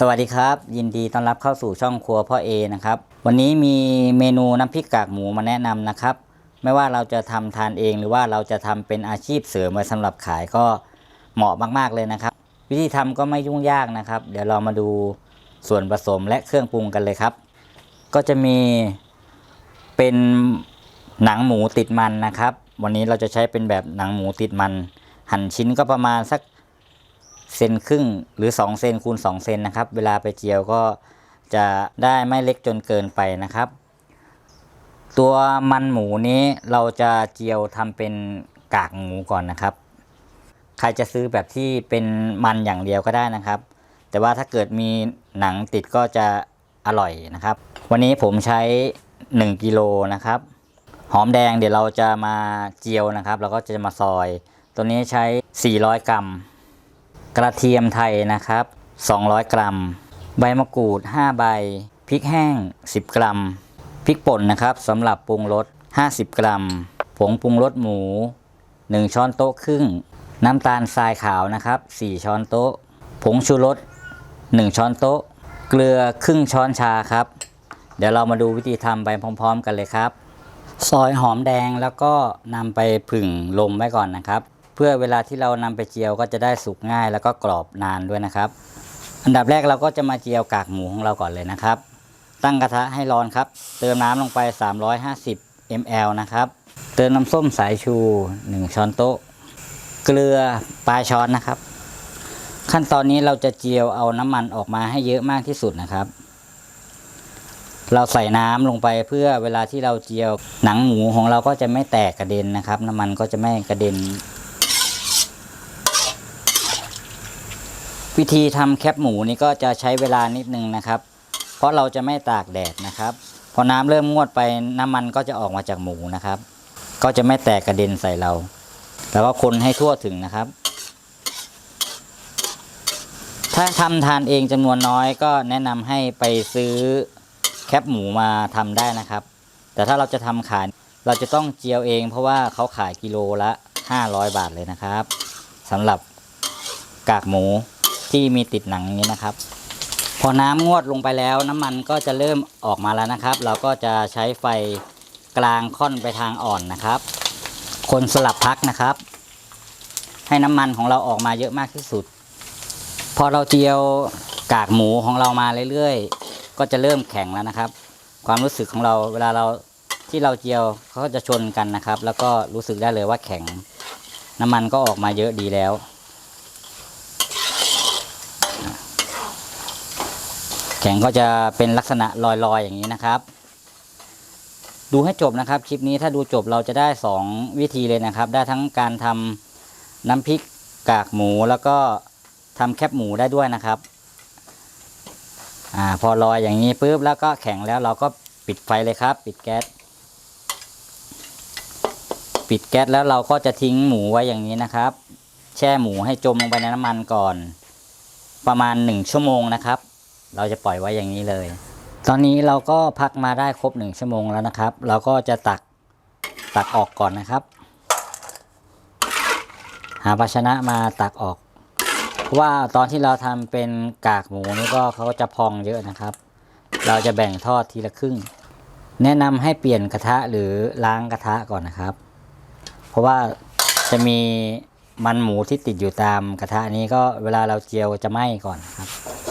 สวัสดีครับ ยินดีต้อนรับเข้าสู่ช่องครัวพ่อเอนะครับวันนี้มีเมนูน้ำพริกกากหมูมาแนะนำนะครับ ไม่ว่าเราจะทำทานเองหรือว่าเราจะทำเป็นอาชีพเสริมไว้สำหรับขายก็เหมาะมากๆเลยนะครับ วิธีทำก็ไม่ยุ่งยากนะครับ เดี๋ยวเรามาดูส่วนผสมและเครื่องปรุงกันเลยครับ ก็จะมีเป็นหนังหมูติดมันนะครับ วันนี้เราจะใช้เป็นแบบหนังหมูติดมัน หั่นชิ้นก็ประมาณสัก เซนครึ่งหรือ 2 เซนคูณ2เซนนะครับ เวลาไปเจียวก็จะได้ไม่เล็กจนเกินไปนะครับ ตัวมันหมูนี้เราจะเจียวทำเป็นกากหมูก่อนนะครับ ใครจะซื้อแบบที่เป็นมันอย่างเดียวก็ได้นะครับ แต่ว่าถ้าเกิดมีหนังติดก็จะอร่อยนะครับ วันนี้ผมใช้ 1กิโลนะครับ หอมแดงเดี๋ยวเราจะมาเจียวนะครับเราก็จะมาซอย ตัวนี้ใช้ 400 กรัม กระเทียมไทยนะครับ 200 กรัม ใบมะกรูด 5 ใบ พริกแห้ง 10 กรัม พริกป่นนะครับสำหรับปรุงรส 50 กรัม ผงปรุงรสหมู 1 ช้อนโต๊ะครึ่ง น้ำตาลทรายขาวนะครับ 4 ช้อนโต๊ะ ผงชูรส 1 ช้อนโต๊ะ เกลือครึ่งช้อนชาครับ เดี๋ยวเรามาดูวิธีทำไปพร้อม ๆ กันเลยครับ ซอยหอมแดงแล้วก็นำไปผึ่งลมไว้ก่อนนะครับ เพื่อเวลาที่เรานำไปเจียวก็จะได้สุกง่ายแล้วก็กรอบนานด้วยนะครับ อันดับแรกเราก็จะมาเจียวกากหมูของเราก่อนเลยนะครับ ตั้งกระทะให้ร้อนครับ เติมน้ำลงไป 350 ml นะครับ เติมน้ำส้มสายชู 1 ช้อนโต๊ะ เกลือปลายช้อนนะครับ ขั้นตอนนี้เราจะเจียวเอาน้ำมันออกมาให้เยอะมากที่สุดนะครับเราใส่น้ำลงไปเพื่อเวลาที่เราเจียวหนังหมูของเราก็จะไม่แตกกระเด็นนะครับ น้ำมันก็จะไม่กระเด็น วิธีทำแคบหมูนี่ก็จะใช้เวลานิดนึงนะครับ เพราะเราจะไม่ตากแดดนะครับ พอน้ำเริ่มงวดไปน้ำมันก็จะออกมาจากหมูนะครับ ก็จะไม่แตกกระเด็นใส่เรา แล้วก็คนให้ทั่วถึงนะครับ ถ้าทำทานเองจำนวนน้อยก็แนะนำให้ไปซื้อแคบหมูมาทำได้นะครับ แต่ถ้าเราจะทำขายเราจะต้องเจียวเอง เพราะว่าเขาขายกิโลละ 500 บาทเลยนะครับสำหรับกากหมู ที่มีติดหนังนี้นะครับ พอน้ำงวดลงไปแล้วน้ำมันก็จะเริ่มออกมาแล้วนะครับ เราก็จะใช้ไฟกลางค่อนไปทางอ่อนนะครับ คนสลับพักนะครับ ให้น้ำมันของเราออกมาเยอะมากที่สุด พอเราเจียวกากหมูของเรามาเรื่อยๆ ก็จะเริ่มแข็งแล้วนะครับ ความรู้สึกของเราเวลาเราที่เราเจียวเขาก็จะชนกันนะครับ แล้วก็รู้สึกได้เลยว่าแข็ง น้ำมันก็ออกมาเยอะดีแล้ว แข็ งก็จะเป็นลักษณะลอยๆอย่างนี้นะครับ ดูให้จบนะครับ คลิปนี้ถ้าดูจบเราจะได้สองวิธีเลยนะครับ ได้ทั้งการทำน้ำพริกกากหมูแล้วก็ทำแคบหมูได้ด้วยนะครับอ่าพอลอยอย่างนี้ปุ๊บแล้วก็แข็งแล้วเราก็ปิดไฟเลยครับ ปิดแก๊สปิดแก๊สแล้วเราก็จะทิ้งหมูไว้อย่างนี้นะครับ แช่หมูให้จมลงไปในน้ำมันก่อน ประมาณหนึ่งชั่วโมงนะครับ เราจะปล่อยไว้อย่างนี้เลย ตอนนี้เราก็พักมาได้ครบหนึ่งชั่วโมงแล้วนะครับ เราก็จะตักตักออกก่อนนะครับ หาภาชนะมาตักออกเพราะว่าตอนที่เราทำเป็นกากหมูนี่ก็เขาจะพองเยอะนะครับ เราจะแบ่งทอดทีละครึ่ง แนะนำให้เปลี่ยนกระทะหรือล้างกระทะก่อนนะครับ เพราะว่าจะมีมันหมูที่ติดอยู่ตามกระทะนี้ก็เวลาเราเจียวจะไหม้ก่อนครับ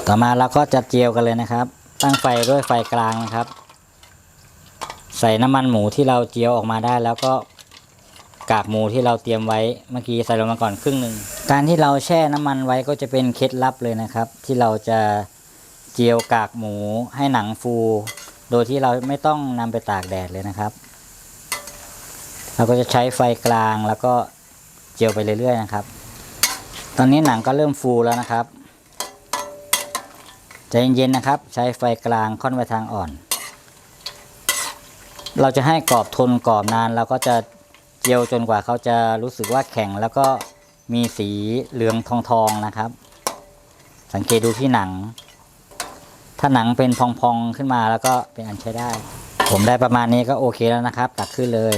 ต่อมาเราก็จะเจียวกันเลยนะครับ ตั้งไฟด้วยไฟกลางนะครับ ใส่น้ำมันหมูที่เราเจียวออกมาได้ แล้วก็กากหมูที่เราเตรียมไว้เมื่อกี้ใส่ลงมาก่อนครึ่งหนึ่งการที่เราแช่น้ำมันไว้ก็จะเป็นเคล็ดลับเลยนะครับ ที่เราจะเจียวกากหมูให้หนังฟู โดยที่เราไม่ต้องนำไปตากแดดเลยนะครับ เราก็จะใช้ไฟกลางแล้วก็เจียวไปเรื่อยๆนะครับ ตอนนี้หนังก็เริ่มฟูแล้วนะครับ ใจเย็นๆนะครับ ใช้ไฟกลางค่อนไปทางอ่อน เราจะให้กรอบทนกรอบนานเราก็จะเจียวจนกว่าเขาจะรู้สึกว่าแข็งแล้วก็มีสีเหลืองทองๆนะครับ สังเกตดูที่หนัง ถ้าหนังเป็นพองๆขึ้นมาแล้วก็เป็นอันใช้ได้ ผมได้ประมาณนี้ก็โอเคแล้วนะครับ ตักขึ้นเลย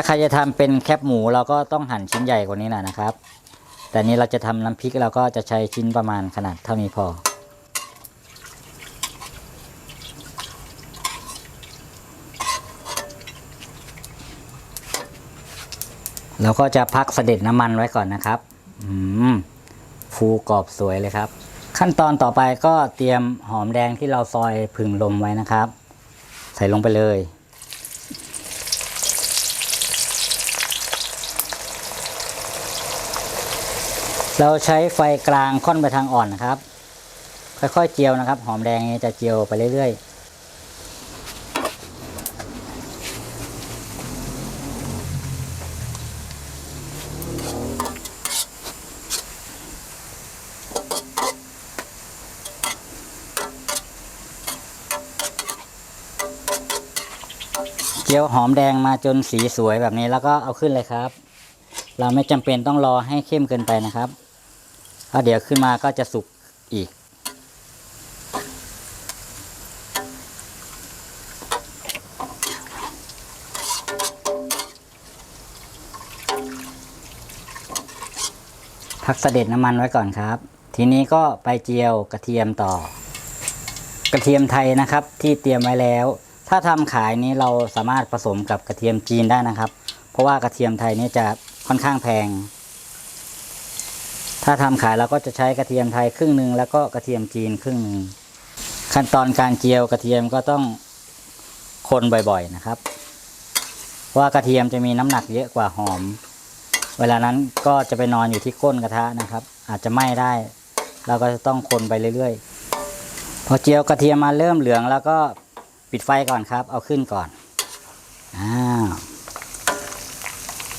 ถ้าใครจะทำเป็นแคบหมูเราก็ต้องหั่นชิ้นใหญ่กว่านี้หน่อยนะครับ แต่นี้เราจะทำน้ำพริกเราก็จะใช้ชิ้นประมาณขนาดเท่านี้พอ เราก็จะพักเสด็จน้ำมันไว้ก่อนนะครับอืมฟูกรอบสวยเลยครับ ขั้นตอนต่อไปก็เตรียมหอมแดงที่เราซอยผึ่งลมไว้นะครับ ใส่ลงไปเลย เราใช้ไฟกลางค่อนไปทางอ่อนนะครับ ค่อยๆเจียวนะครับ หอมแดงนี้จะเจียวไปเรื่อยๆเจียวหอมแดงมาจนสีสวยแบบนี้แล้วก็เอาขึ้นเลยครับ เราไม่จำเป็นต้องรอให้เข้มเกินไปนะครับ เพราเดี๋ยวขึ้นมาก็จะสุกอีก พักเสด็จน้ำมันไว้ก่อนครับ ทีนี้ก็ไปเจียวกระเทียมต่อ กระเทียมไทยนะครับที่เตรียมไว้แล้ว ถ้าทำขายนี้เราสามารถผสมกับกระเทียมจีนได้นะครับ เพราะว่ากระเทียมไทยนี่จะค่อนข้างแพง ถ้าทำขายเราก็จะใช้กระเทียมไทยครึ่งหนึ่งแล้วก็กระเทียมจีนครึ่งหนึ่งขั้นตอนการเจียวกระเทียมก็ต้องคนบ่อยๆนะครับเพราะว่ากระเทียมจะมีน้ำหนักเยอะกว่าหอม เวลานั้นก็จะไปนอนอยู่ที่ก้นกระทะนะครับ อาจจะไหม้ได้ เราก็จะต้องคนไปเรื่อยๆ พอเจียวกระเทียมมาเริ่มเหลือง แล้วก็ปิดไฟก่อนครับ เอาขึ้นก่อนอ้าว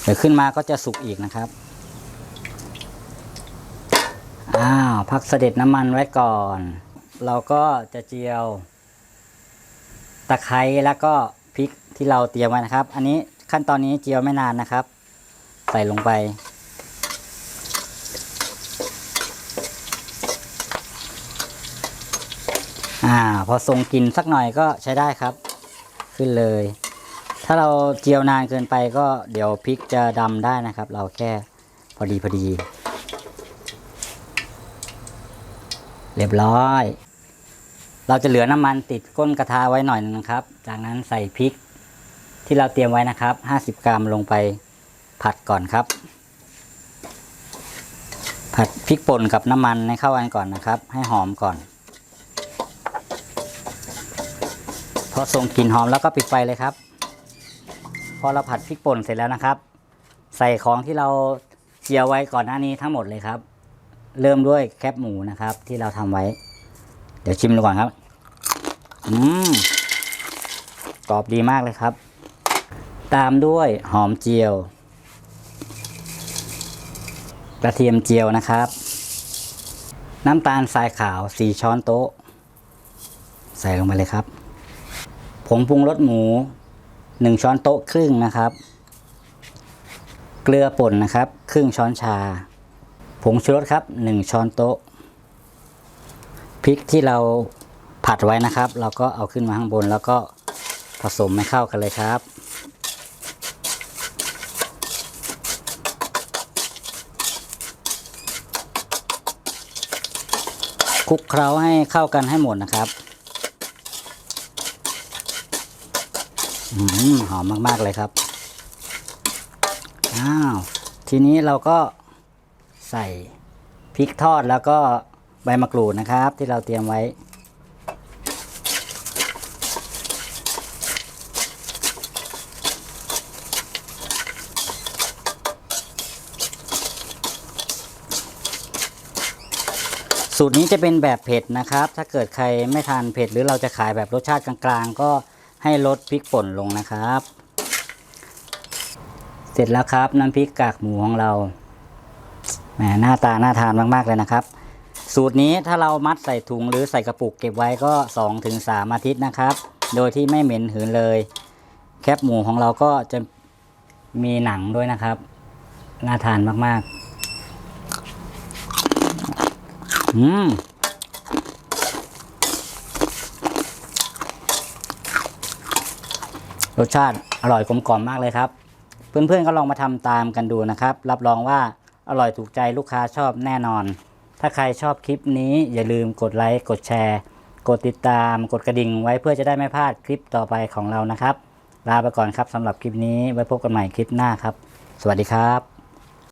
เดี๋ยวขึ้นมาก็จะสุกอีกนะครับ อ้าว พักเสด็จน้ำมันไว้ก่อน เราก็จะเจียว ตะไคร้แล้วก็พริกที่เราเตรียมไว้นะครับ อันนี้ขั้นตอนนี้เจียวไม่นานนะครับ ใส่ลงไป อ่า พอทรงกลินสักหน่อยก็ใช้ได้ครับ ขึ้นเลย ถ้าเราเจียวนานเกินไปก็เดี๋ยวพริกจะดำได้นะครับ เราแค่พอดีพอดี เรียบร้อย เราจะเหลือน้ำมันติดก้นกระทะไว้หน่อยนึงนะครับ จากนั้นใส่พริกที่เราเตรียมไว้นะครับ 50 กรัมลงไปผัดก่อนครับ ผัดพริกป่นกับน้ำมันให้เข้ากันก่อนนะครับ ให้หอมก่อน พอส่งกลิ่นหอมแล้วก็ปิดไฟเลยครับ พอเราผัดพริกป่นเสร็จแล้วนะครับ ใส่ของที่เราเจียวไว้ก่อนหน้านี้ทั้งหมดเลยครับ เริ่มด้วยแคบหมูนะครับ ที่เราทำไว้ เดี๋ยวชิมดูก่อนครับ อืมกรอบดีมากเลยครับ ตามด้วยหอมเจียว กระเทียมเจียวนะครับ น้ำตาลทรายขาวสี่ช้อนโต๊ะ ใส่ลงไปเลยครับ ผงปรุงรสหมูหนึ่งช้อนโต๊ะครึ่งนะครับ เกลือป่นนะครับ ครึ่งช้อนชา ผงชูรสครับหนึ่งช้อนโต๊ะพริกที่เราผัดไว้นะครับ เราก็เอาขึ้นมาข้างบนแล้วก็ผสมให้เข้ากันเลยครับ คลุกเคล้าให้เข้ากันให้หมดนะครับอืมหอมมาก ๆ เลยครับ อ้าว ทีนี้เราก็ ใส่พริกทอดแล้วก็ใบมะกรูดนะครับ ที่เราเตรียมไว้ สูตรนี้จะเป็นแบบเผ็ดนะครับ ถ้าเกิดใครไม่ทานเผ็ด หรือเราจะขายแบบรสชาติกลางๆ ก็ให้ลดพริกป่นลงนะครับ เสร็จแล้วครับน้ำพริกกากหมูของเรา หมหน้าตา น่าทานมาก ๆ เลยนะครับ สูตรนี้ถ้าเรามัดใส่ถุงหรือใส่กระปุกเก็บไว้ก็ 2-3ถึงอาทิตย์นะครับ โดยที่ไม่เหม็นหืนเลย แคบหมูของเราก็จะมีหนังด้วยนะครับ น่าทานมากๆ อืมรสชาติอร่อยกลมกล่อมมากเลยครับ เพื่อนๆก็ลองมาทำตามกันดูนะครับ รับรองว่า อร่อยถูกใจลูกค้าชอบแน่นอน ถ้าใครชอบคลิปนี้อย่าลืมกดไลค์กดแชร์ กดติดตาม กดกระดิ่งไว้เพื่อจะได้ไม่พลาดคลิปต่อไปของเรานะครับ ลาไปก่อนครับสำหรับคลิปนี้ไว้พบกันใหม่คลิปหน้าครับ สวัสดีครับ